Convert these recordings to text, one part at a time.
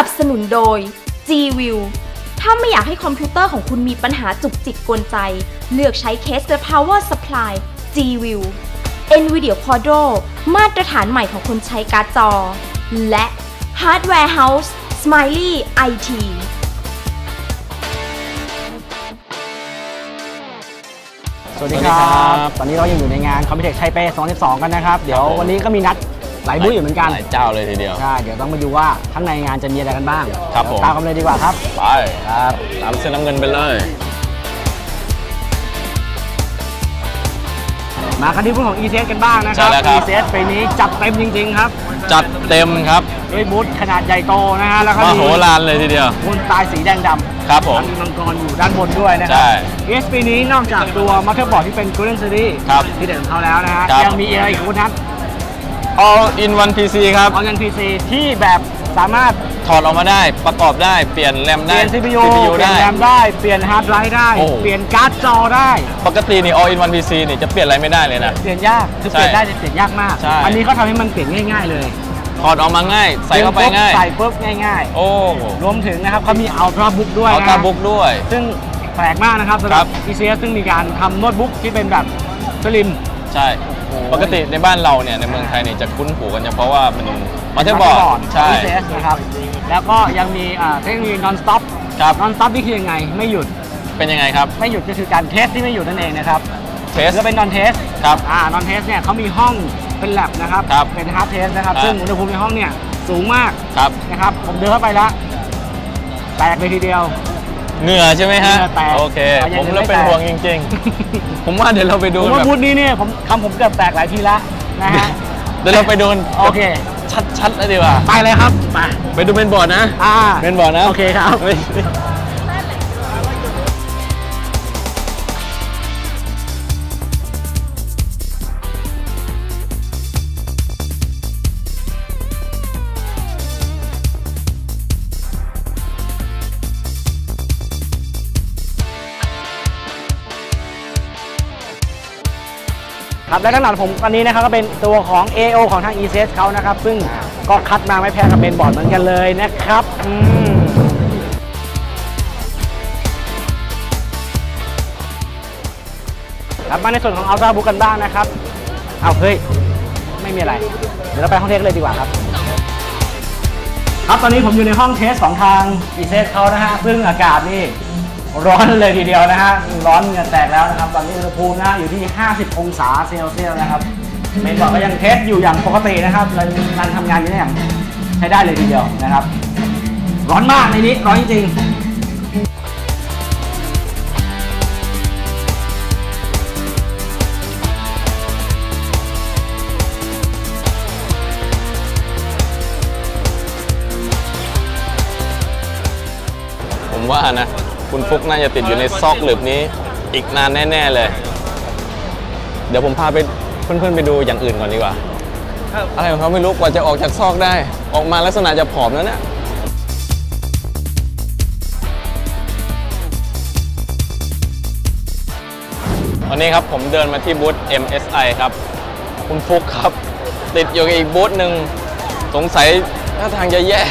นับสนุนโดย G-View ถ้าไม่อยากให้คอมพิวเตอร์ของคุณมีปัญหาจุกจิกกวนใจ เลือกใช้เคส The Power Supply G-View NVIDIA Quadro มาตรฐานใหม่ของคนใช้การ์ดจอ และ Hardware House Smiley IT สวัสดีครับ ตอนนี้เรายังอยู่ในงาน Computex Taipei 2012 กันนะครับ เดี๋ยววันนี้ก็มีนัดห ลายบูธอยู่เหมือนกันหลายเจ้าเลยทีเดียวใช่เดี๋ยวต้องมาดูว่าข้างในงานจะมีอะไรกันบ้างครับผมตามกันเลยดีกว่าครับไปครับตามเส้นน้ำเงินไปเลยมาคันที่บูธของ ECS กันบ้างนะครัใช่แล้วครับ ECS ปีนี้จัดเต็มจริง ๆ ครับ จัดเต็มครับด้วยบูธขนาดใหญ่โตนะฮะแล้วก็มมีโหฬารเลยทีเดียวบูธสไตล์สีแดงดำครับผมมีมังกรอยู่ด้านบนด้วยนะครัใช่ ECS ปีนี้นอกจากตัวมั t เ e r b o a r d ที่เป็น Golden Series ครับที่เด่นของเขาแล้วนะฮะครับยังมีอะไรอีกคุณทัศน์ all in one PC ครับ ออยัน PC ที่แบบสามารถถอดออกมาได้ประกอบได้เปลี่ยนแรมเปได้ ลี่ยน CPU เปลี่ยได้ นแรมได้ เปลี่ยนฮาร์ดไดรฟ์ได้ โอ้ เปลี่ยนการ์ดจอได้ ปกตินี่ all in one PC นี่จะเปลี่ยนอะไรไม่ได้เลยนะ เปลี่ยนยาก คือใช่เปลี่ยนได้แต่เปลี่ยนยากมาก ใช่ อันนี้เขาทำให้มันเปลี่ยนง่าย ๆ เลยถอดออกมาง่าย ใส่เข้าไปง่าย ใส่ปุ๊บง่าย โอ้ๆ รวมถึงนะครับเขามี Ultra Book ด้วยเอานะตาบุ๊กด้วย ซึ่งแปลกมากนะครับสำหครัรับบ ECS ซึ่งมีการทำโน้ตบุ๊กที่เป็นแบบสลิม ใช่โอ้โหปกติในบ้านเราเนี่ยในเมืองไทยเนี่ยจะคุ้นหูกันเฉพาะว่ามันมันจะบอร์ดใช่ ECS นะครับ แล้วก็ยังมีอ่าเทคโนโลยี non stop ครับ non stop นี่คือยังไง ไม่หยุด เป็นยังไงครับ ไม่หยุดก็คือการเทสที่ไม่หยุดนั่นเองนะครับ เทส ก็เป็น non test ครับ อ่านอนเทสเนี่ยเขามีห้องเป็นแลบนะครับ ครับเป็นฮาร์ดเทสนะครับครับ ซึ่งอุณหภูมิในห้องเนี่ยสูงมาก ครับ นะครับ ผมเดินเข้าไปแล้ว แตกเลยทีเดียว เหงื่อใช่ไหมฮะ เหงื่อแตกโอเค เอาอย่างผมอื่นแล้วไม่เป็นแตก ห่วงจริงๆ ผมว่าเดี๋ยวเราไปดูผมแบว่าบบูธนี้เนี่ยผมคำผมเกือบแตกหลายทีแล้วนะฮะ เดี๋ยวเราไปดูกันโอเค ชัดๆเลยดีกว่า ไปเลยครับ ไปไปดูเมนบอร์ดนะ อ่า เมนบอร์ดนะโอเคครับไม่ ครับและด้านหลังผมอันนี้นะครับก็เป็นตัวของ AO ของทาง ECS เขานะครับ ซึ่งก็คัดมาไม่แพ้กับเมนบอร์ดเหมือนกันเลยนะครับอืมครับมาในส่วนของ Ultra Book กันบ้างนะครับ เอาเฮ้ย ไม่มีอะไร เดี๋ยวเราไปห้องเทสเลยดีกว่าครับ ครับตอนนี้ผมอยู่ในห้องเทสของทาง ECS เขานะฮะ ซึ่งอากาศนี่ ร้อนเลยทีเดียวนะฮะ ร้อนเหงื่อแตกแล้วนะครับ ตอนนี้อุณหภูมินะอยู่ที่ 50 องศาเซลเซียสนะครับเมนบอกก็ยังเทสอยู่อย่างปกตินะครับเราการทำงานอยู่อย่างใช้ได้เลยทีเดียวนะครับ ร้อนมากในนี้ร้อนจริงผมว่านะ คุณฟุกน่าจะติดอยู่ในซอกหลืบนี้ อีกนานแน่ ๆ เลย เดี๋ยวผมพาไปเพื่อนๆไปดูอย่างอื่นก่อนดีกว่าอะไรของเขาไม่รู้กว่าจะออกจากซอกได้ ออกมาลักษณะจะผอมแล้วเนี่ยวันนี้ครับผมเดินมาที่บูธ MSI ครับ คุณฟุกครับ ติดอยู่กับอีกบูธหนึ่งสงสัยท่าทางจะแย่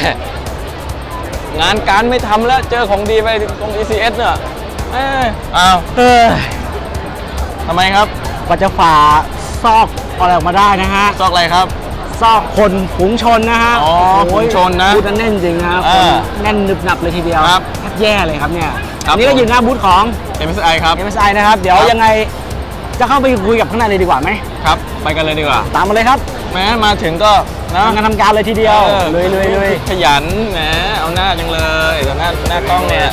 งานการไม่ทำแล้ว เจอของดีไปตรง ECS เนี่ยเอ้ยอ้าวเออทำไมครับกว่าจะฝ่าซอกอะไรออกมาได้นะฮะ ซอกอะไรครับ ซอกคนฝูงชนนะฮะ อ๋อโโหฝูงชนนะบูธนั้นแน่นจริงนะครับอ่าคนแน่นหนึบหนับเลยทีเดียวครับแทบแย่เลยครับเนี่ยครับอันนี้ก็ผมอยู่หน้าบูธของ MSI ครับ MSI นะครับ เดี๋ยวครับยังไงจะเข้าไปคุยกับข้างในเลยดีกว่าไหมครับ ไปกันเลยดีกว่า ตามมาเลยครับ แม้มาถึงก็ นะทำงานทำการเลยทีเดียวออเลยเลยเลยขยันแหมเอาหน้าจังเลยแต่หน้าหน้ากล้องเนี่ย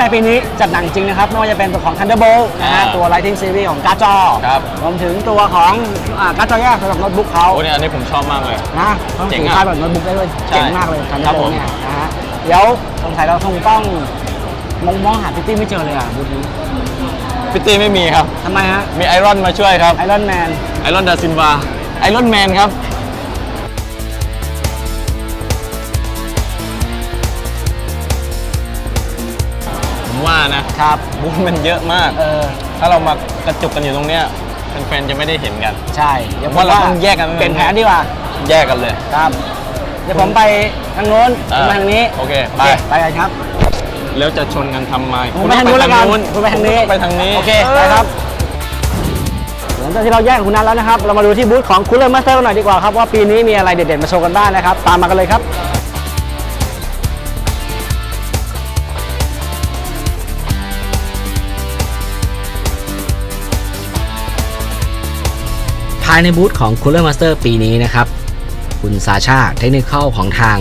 MSI ปีนี้จัดหนังจริงนะครับไม่ว่าจะเป็นตัวของ Thunderbolt นะฮะอ่าตัว Lighting Series ของการ์ดจอครับ รวมถึงตัวของอ่าการ์ดจอแยกสำหรับโน้ตบุ๊กเขา โอ้เนี่ยอันนี้ผมชอบมากเลย นะต้องเจ๋ถืงออะค่ายแบบโน้ตบุ๊กได้ด้วยใช่เจ๋งมากเลยครับ Thunderbolt ผมเนี่ยนะฮะเดี๋ยวสงสัยเราคงต้องมองมองหาพิตตี้ไม่เจอเลยอะบูธนี้พิตตี้ไม่มีครับ ทำไมฮะมีไอรอนมาช่วยครับไอรอนแมนไอรอนดาซินวาไอรอนแมนครับ ว่านะครับบูธมันเยอะมากเออถ้าเรามากระจุกกันอยู่ตรงเนี้ยแฟนๆจะไม่ได้เห็นกัน ใช่เดี๋ยวผมว่าเราต้องแยกกันเปลี่ยนแผนดีกว่าแยกกันเลยครับเดี๋ยวผมไปทางโน้นผมไปทางนี้โอเคโอไปเคไปกันครับ แล้วจะชนกันทำไมผมไปทางนู้นแล้วกันคุณคุณไปทางนี้ไปทางนี้โอเคไปครับหลังจากที่เราแยกกับคุณนัทแล้วนะครับ เรามาดูที่บูธของคูลเลอร์มาสเตอร์กันหน่อยดีกว่าครับว่าปีนี้มีอะไรเด็ดๆมาโชว์กันบ้างนะครับ ตามมากันเลยครับายในบูธของ Cooler Master ปีนี้นะครับ คุณซาชาเทคนิคอลของทาง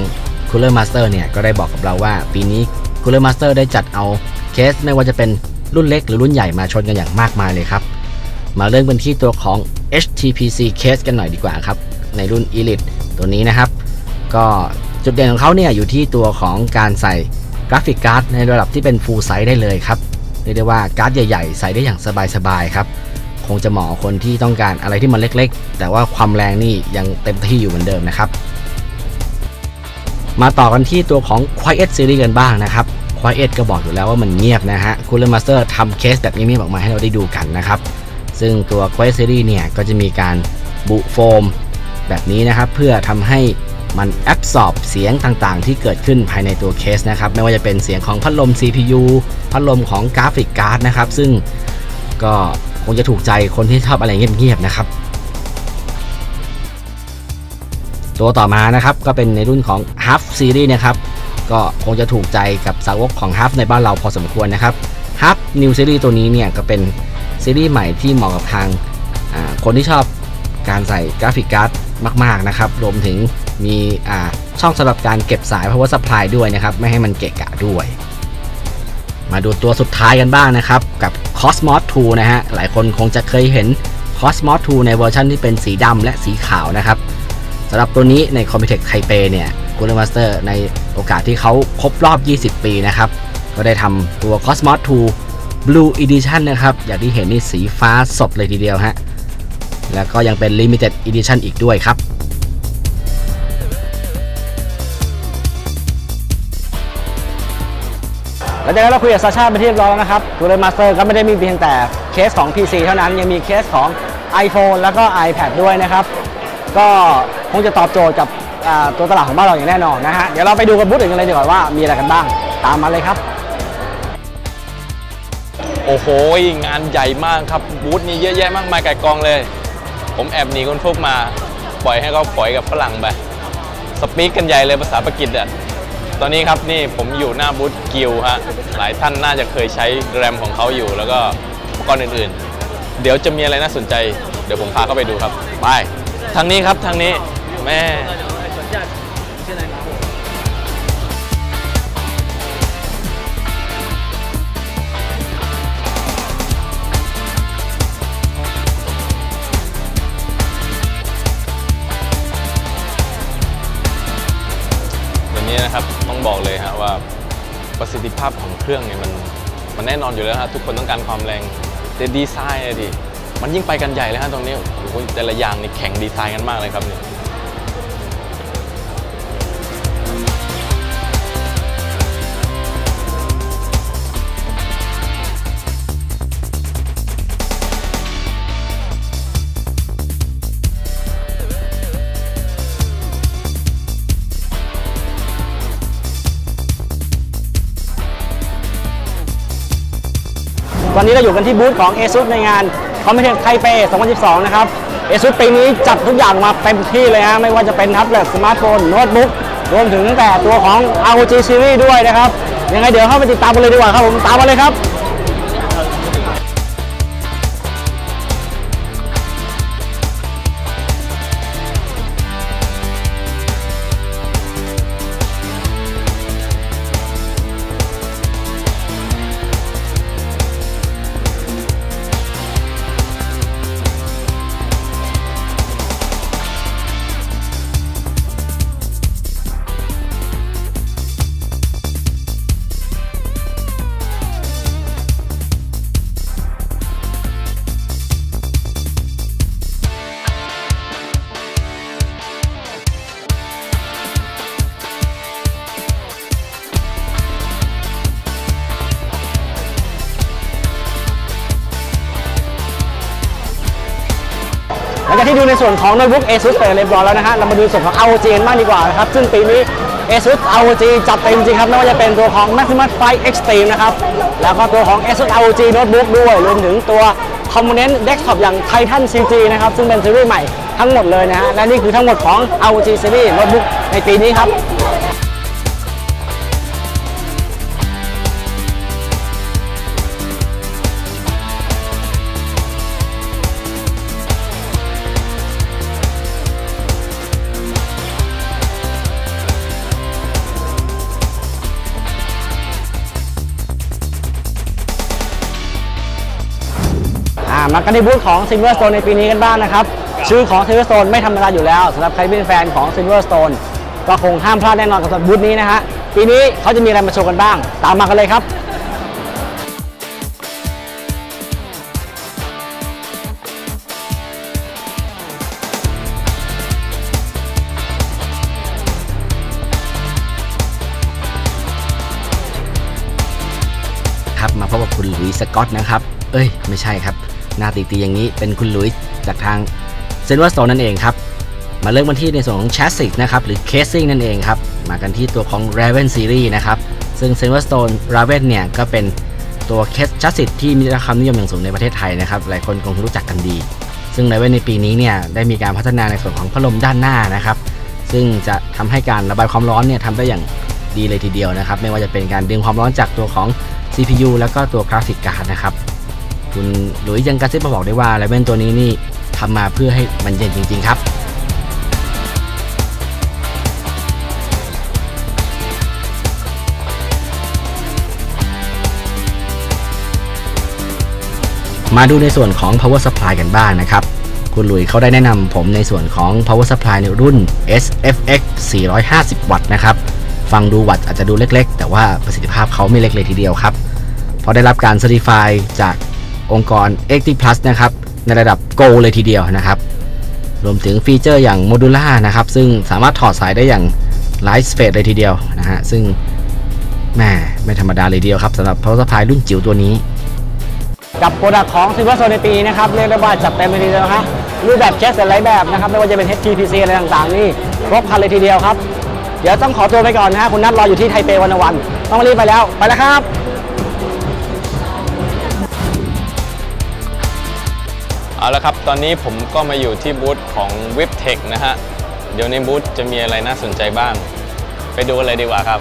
Cooler Master เนี่ยก็ได้บอกกับเราว่า ปีนี้ Cooler Master ได้จัดเอาเคสไม่ว่าจะเป็นรุ่นเล็กหรือรุ่นใหญ่มาชนกันอย่างมากมายเลยครับ มาเริ่มกันที่ตัวของ HTPC case กันหน่อยดีกว่าครับ ในรุ่น Elite ตัวนี้นะครับ ก็จุดเด่นของเขาเนี่ยอยู่ที่ตัวของการใส่กราฟิกการ์ดในระดับที่เป็น full size ได้เลยครับเรียกได้ว่าการ์ดใหญ่ ๆ ใส่ได้อย่างสบายๆครับ คงจะเหมาะคนที่ต้องการอะไรที่มันเล็กๆ แต่ว่าความแรงนี่ยังเต็มที่อยู่เหมือนเดิมนะครับ มาต่อกันที่ตัวของ Quiet Series กันบ้างนะครับ Quiet ก็บอกอยู่แล้วว่ามันเงียบนะฮะ Cooler Master ทำเคสแบบเงียบๆออกมาให้เราได้ดูกันนะครับ ซึ่งตัว Quiet Series เนี่ยก็จะมีการบุโฟมแบบนี้นะครับเพื่อทำให้มันแอบสอบเสียงต่างๆ ที่เกิดขึ้นภายในตัวเคสนะครับ ไม่ว่าจะเป็นเสียงของพัดลม CPU พัดลมของกราฟิกการ์ดนะครับ ซึ่งก็ งจะถูกใจคนที่ชอบอะไรเงียบๆนะครับ ตัวต่อมานะครับก็เป็นในรุ่นของ Half Series นะครับก็คงจะถูกใจกับสาวกของ Half ในบ้านเราพอสมควรนะครับ Half New Series ตัวนี้เนี่ยก็เป็นซีรีส์ใหม่ที่เหมาะกับทางคนที่ชอบการใส่กราฟิกการ์ดมาก ๆ นะครับ รวมถึงมีอ่าช่องสำหรับการเก็บสาย power supply ด้วยนะครับ ไม่ให้มันเกะกะด้วย มาดูตัวสุดท้ายกันบ้างนะครับ กับ Cosmos 2 นะฮะ หลายคนคงจะเคยเห็น Cosmos 2 ในเวอร์ชันที่เป็นสีดำและสีขาวนะครับสำหรับตัวนี้ใน Computex Taipei เนี่ย Cooler Master ในโอกาสที่เขาครบรอบ 20 ปีนะครับ ก็ได้ทำตัว Cosmos 2 Blue Edition นะครับ อย่างที่เห็นนี่สีฟ้าสดเลยทีเดียวฮะแล้วก็ยังเป็น Limited Edition อีกด้วยครับ แล้วจากนั้นเราคุยกับซาชาไปนที่เรียบร้อยแล้วนะครับคูลเลอร์มาสเตอร์ก็ไม่ได้มีเพียงแต่เคสของ PC เท่านั้นยังมีเคสของ iPhone แล้วก็ iPad ด้วยนะครับ ก็คงจะตอบโจทย์กับตัวตลาดของบ้านเราอย่างแน่นอนนะฮะเดี๋ยวเราไปดูกันบูธอื่นกันเลยดีกว่าว่ามีอะไรกันบ้างตามมาเลยครับ โอ้โหงานใหญ่มากครับบูธนี้เยอะแยะมากมายไก่กองเลย ผมแอบหนีคนพวกมา ปล่อยให้เขาปล่อยกับฝรั่งไปสปีกกันใหญ่เลยภาษาปากีสอะ ตอนนี้ครับนี่ผมอยู่หน้าบูธกิลฮะหลายท่านน่าจะเคยใช้แรมของเขาอยู่ แล้วก็อุปกรณ์อื่นๆ เดี๋ยวจะมีอะไรน่าสนใจ เดี๋ยวผมพาเข้าไปดูครับ ไป ทางนี้ครับทางนี้แม่ ต้องบอกเลยฮะว่าประสิทธิภาพของเครื่องเนี่ยมันมันแน่นอนอยู่แล้วฮะทุกคนต้องการความแรงแต่ดีไซน์อะดิมันยิ่งไปกันใหญ่เลยฮะตรงนี้โอ้โหแต่ละอย่างนี่แข่งดีไซน์กันมากเลยครับเนี่ย ตอนนี้เราอยู่กันที่บูธของ ASUS ในงาน Computex Taipei 2012 นะครับ ASUS ปีนี้จัดทุกอย่างมาเต็มที่เลยฮะไม่ว่าจะเป็นแท็บเล็ตสมาร์ทโฟนโน้ตบุ๊กรวมถึงตั้งแต่ตัวของ ROG Series ด้วยนะครับ ยังไงเดี๋ยวเข้าไปติดตามกันเลยดีกว่าครับผมตามมาเลยครับ ส่วนของโน้ตบุ๊ก ASUS ไปเรียบร้อยแล้วนะฮะเรามาดูส่วนของ ROG กันบ้างดีกว่านะครับซึ่งปีนี้ ASUS ROG จัดเต็มจริงครับไม่ว่าจะเป็นตัวของ Maximus 5 Extreme นะครับแล้วก็ตัวของ ASUS ROG Notebook ด้วยรวมถึงตัวคอมโพเนนต์ Desktop อย่าง Titan CG นะครับซึ่งเป็นซีรีส์ใหม่ทั้งหมดเลยนะฮะและนี่คือทั้งหมดของ ROG Series Notebook ในปีนี้ครับามากันที่บูธของ Silverstone ในปีนี้กันบ้างนะครับ ชื่อของ Silverstone ไม่ธรรมดาอยู่แล้วสำหรับใครที่เป็นแฟนของ Silverstone ก็คงห้ามพลาดแน่นอนกับสำหรับบูธนี้นะฮะปีนี้เขาจะมีอะไรมาโชว์กันบ้าง ตามมากันเลยครับครับมาพบกับคุณหลุยส์สกอตนะครับ เอ้ย ไม่ใช่ครับ หน้าตีตีๆอย่างนี้เป็นคุณหลุยส์จากทางเซนว r สโตนนั่นเองครับ มาเริ่มกันที่ในส่วนของ Chassis นะครับหรือ Casing นั่นเองครับ มากันที่ตัวของ Raven Series นะครับ ซึ่ง Silverstone Raven เนี่ยก็เป็นตัว Case Chassis ที่มีราคานิยมอย่างสูงในประเทศไทยนะครับ หลายคนคงรู้จักกันดี ซึ่ง Raven ในปีนี้เนี่ยได้มีการพัฒนาในส่วนของพัดลมด้านหน้านะครับ ซึ่งจะทำให้การระบายความร้อนเนี่ยทำได้อย่างดีเลยทีเดียวนะครับ ไม่ว่าจะเป็นการดึงความร้อนจากตัวของ CPU แล้วก็ตัวกราฟิกการ์ดนะครับ คุณหลุยยังกระซิบมาบอกได้ว่าไลเวนตัวนี้นี่ทำมาเพื่อให้มันเย็นจริง ๆ ครับมาดูในส่วนของ power supply กันบ้างนะครับ คุณหลุยเขาได้แนะนำผมในส่วนของ power supply ในรุ่น SFX 450 วัตต์นะครับ ฟังดูวัตต์อาจจะดูเล็กๆ แต่ว่าประสิทธิภาพเขาไม่เล็กเลยทีเดียวครับ เพราะได้รับการ Certify จาก องค์กร x t Plus นะครับในระดับ Go เลยทีเดียวนะครับ รวมถึงฟีเจอร์อย่างโมดูล่านะครับ ซึ่งสามารถถอดสายได้อย่างไลฟ์สเปซเลยทีเดียวนะฮะซึ่งแม่ไม่ธรรมดาเลยทีเดียวครับสำหรับ power supply รุ่นจิ๋วตัวนี้ กับโปรดักต์ของ Silverstone ในปีนี้นะครับ เรียกได้ว่าจัดเต็มเลยทีเดียวครับรูปแบบเคสหลายแบบนะครับ ไม่ว่าจะเป็น HTPC อะไรต่างๆ นี่ครบครันเลยทีเดียวครับ เดี๋ยวต้องขอตัวไปก่อนนะฮะคุณนัทรออยู่ที่ไทเปวันวัน ต้องรีบไปแล้ว ไปแล้วครับ เอาละครับ ตอนนี้ผมก็มาอยู่ที่บูธของ w i p t e c h นะฮะ เดี๋ยวในบูธจะมีอะไรน่าสนใจบ้าง ไปดูกันเลยดีกว่าครับ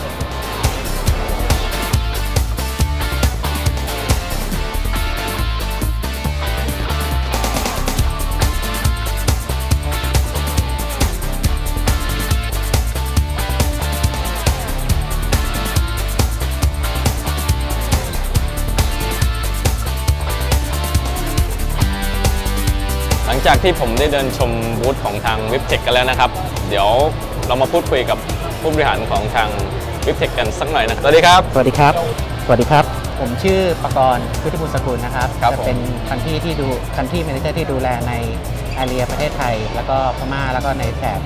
จากที่ผมได้เดินชมบูธของทาง w i p t e c h กันแล้วนะครับ เดี๋ยวเรามาพูดคุยกับผู้บริหารของทาง w i p t e c h กันสักหน่อยนะครับสวัสดีครับ สวัสดีครับ สวัสดีครับ ผมชื่อประกรณ์พุทธิบุญสกุลนะครับครับจะผมเป็นคันที่ที่ดูคันที่แมเนเจอร์ที่ดูแลในอาเรียประเทศไทย แล้วก็พม่าแล้วก็ในแถบ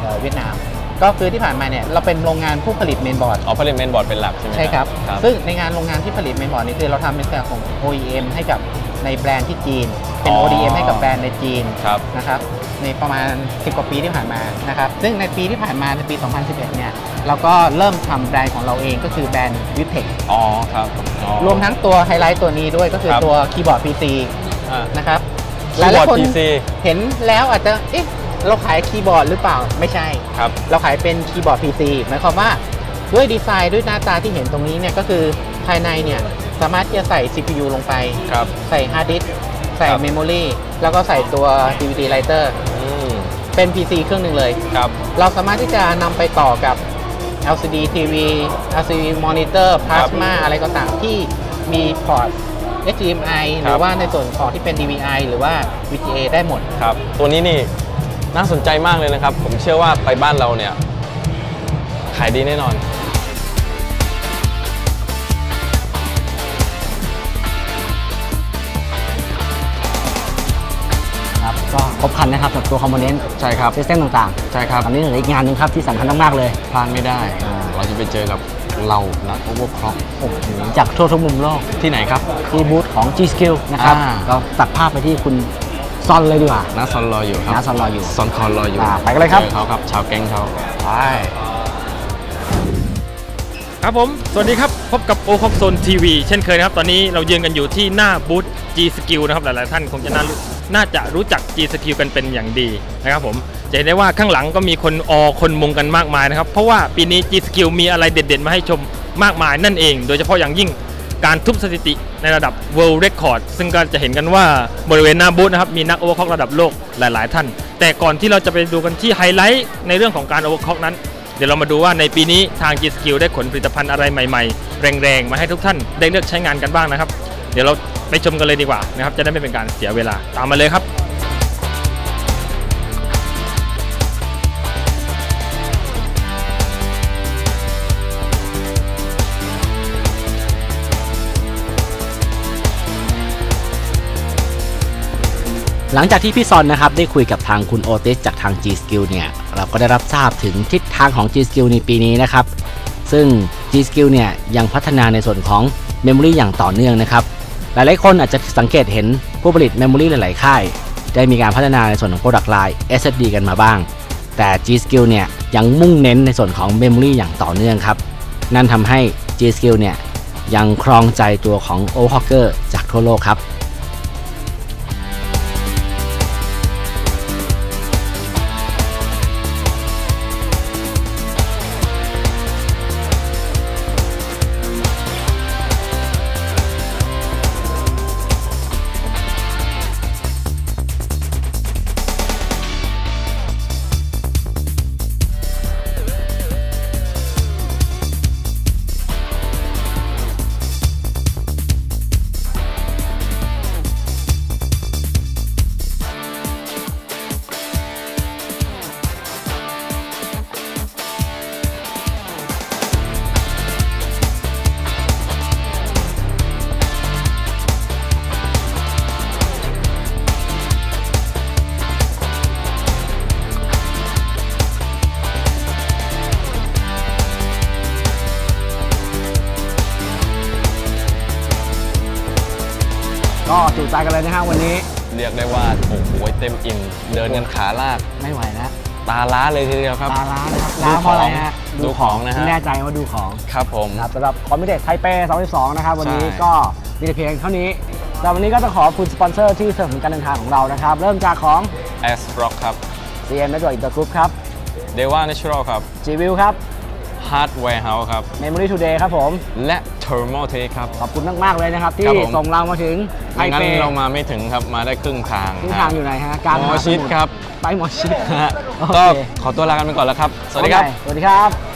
เอ่อเวียดนามก็คือที่ผ่านมาเนี่ยเราเป็นโรงงานผู้ผลิตเมนบอร์ดอ๋อผลิตเมนบอร์ดเป็นหลักใช่ไหมใช่ครับครับซึ่งในงานโรงงานที่ผลิตเมนบอร์ดนี่คือเราทำเป็นแต่ของ OEM ให้กับ ในแบรนด์ที่จีน เป็นอ๋อ ODM ให้กับแบรนด์ในจีนครับนะครับในประมาณ 10 กว่าปีที่ผ่านมานะครับซึ่งในปีที่ผ่านมาในปี 2011 เนี่ยเราก็เริ่มทำแบรนด์ของเราเองก็คือแบรนด์วิเทคอ๋อครับอ๋อรวมทั้งตัวไฮไลท์ตัวนี้ด้วยก็คือครับตัวคีย์บอร์ด PC อ่านะครับคีย์บอร์ดหลายๆคน PC เห็นแล้วอาจจะเอ๊ะเราขายคีย์บอร์ดหรือเปล่าไม่ใช่ครับเราขายเป็นคีย์บอร์ด PC หมายความว่าด้วยดีไซน์ด้วยหน้าตาที่เห็นตรงนี้เนี่ยก็คือภายในเนี่ย สามารถที่จะใส่ CPU ลงไป ครับ ใส่ฮาร์ดดิสก์ใส่ครับ เมมโมรีแล้วก็ใส่ตัว DVD writer อืมเป็น PC เครื่องหนึ่งเลย ครับ เราสามารถที่จะนำไปต่อกับ LCD TV LCD monitor plasma อะไรก็ตามที่มีพอร์ต HDMI หรือว่าในส่วนของที่เป็น DVI หรือว่า VGA ได้หมด ครับ ตัวนี้นี่น่าสนใจมากเลยนะครับ ผมเชื่อว่าไปบ้านเราเนี่ย ขายดีแน่นอน ก็ครบครันนะครับกับตัวคอมโพเนนต์ใช่ครับซิสเต็มต่างใช่ครับๆตอนนี้เหลืออีกงานหนึงครับที่สำคัญมากๆเลยพลาดไม่ได้ เราจะไปเจอกับเรานะโอเวอร์คล็อกโอ้โหจากทั่วทุกมุมโลกที่ไหนครับ ที่บูธของ G Skill นะครับอ่าก็ตัดภาพไปที่คุณซอนเลยดีกว่า น้าซอนรออยู่ครับน้าซอนรออยู่ซอนคอนรออยู่อ่าไปกันเลยครับ จอเขาครับ ชาวแก๊งเขาไปครับผม สวัสดีครับ พบกับโอคอกโซนทีวีเช่นเคยนะครับ ตอนนี้เรายืนกันอยู่ที่หน้าบูธ G Skill นะครับ หลาย ๆ ท่านคงจะน่ารู้ น่าจะรู้จัก G Skill กันเป็นอย่างดีนะครับผมจะเห็นได้ว่าข้างหลังก็มีคนออคนมุงกันมากมายนะครับ เพราะว่าปีนี้ G Skill มีอะไรเด็ดๆมาให้ชมมากมายนั่นเอง โดยเฉพาะอย่างยิ่งการทุบสถิติในระดับ World Record ซึ่งก็จะเห็นกันว่าบริเวณหน้าบูธนะครับมีนักโอเวอร์คอกระดับโลกหลาย ๆ ท่าน แต่ก่อนที่เราจะไปดูกันที่ไฮไลท์ในเรื่องของการโอเวอร์คอกนั้น เดี๋ยวเรามาดูว่าในปีนี้ทาง G Skill ได้ขนผลิตภัณฑ์อะไรใหม่ ๆ แรง ๆ มาให้ทุกท่านได้เลือกใช้งานกันบ้างนะครับ เดี๋ยวเราไปชมกันเลยดีกว่านะครับ จะได้ไม่เป็นการเสียเวลาตามมาเลยครับหลังจากที่พี่ซอนนะครับได้คุยกับทางคุณโอติสจากทาง G Skill เนี่ยเราก็ได้รับทราบถึงทิศทางของ G Skill ในปีนี้นะครับ ซึ่ง G Skill เนี่ยยังพัฒนาในส่วนของ Memory อย่างต่อเนื่องนะครับ หลายๆ คนอาจจะสังเกตเห็นผู้ผลิตเมมโมรีหลาย ๆ ค่าย ได้มีการพัฒนาในส่วนของ Product Line SSD กันมาบ้าง แต่ G Skill เนี่ยยังมุ่งเน้นในส่วนของ Memory อย่างต่อเนื่องครับ นั่นทำให้ G Skill เนี่ยยังครองใจตัวของ o h a w k e r จากทั่วโลกครับ ก็จุใจกันเลยนะฮะวันนี้ เรียกได้ว่าโอ้โหเต็มอิ่มเดินกันขาลากไม่ไหวแล้วตาล้าเลยทีเดียวครับ ตาล้านะครับดูล้าเพราะอะไรของฮะดูของนะฮะแน่ใจว่าดูของ ครับผมนะครับสำหรับคอมมิเดตไทเป2012นะครับ วันนี้ใช่ก็มีแต่เพียงเท่านี้สำหรับวันนี้ก็ต้องขอบคุณสปอนเซอร์ที่สนับสนุนการเดินทางของเรานะครับ เริ่มจากของแอสร็อกครับ CM Network Intergroup ครับเดว่าเนเชอรัลครับ G-View ครับ ฮาร์ดแวร์เฮาส์ครับ Memory Today ครับผม และ Thermal Take ครับ ขอบคุณมาก ๆ เลยนะครับ ที่ครับผมส่งเรามาถึงไทไม่งั้นเปเรามาไม่ถึงครับ มาได้ครึ่งทางที่ทางอยู่ไหนฮะกลางหมอชิดครับ ไปหมอชิดฮะโอเคก็ขอตัวลากันไปก่อนแล้วครับ สวัสดีครับ สวัสดีครับ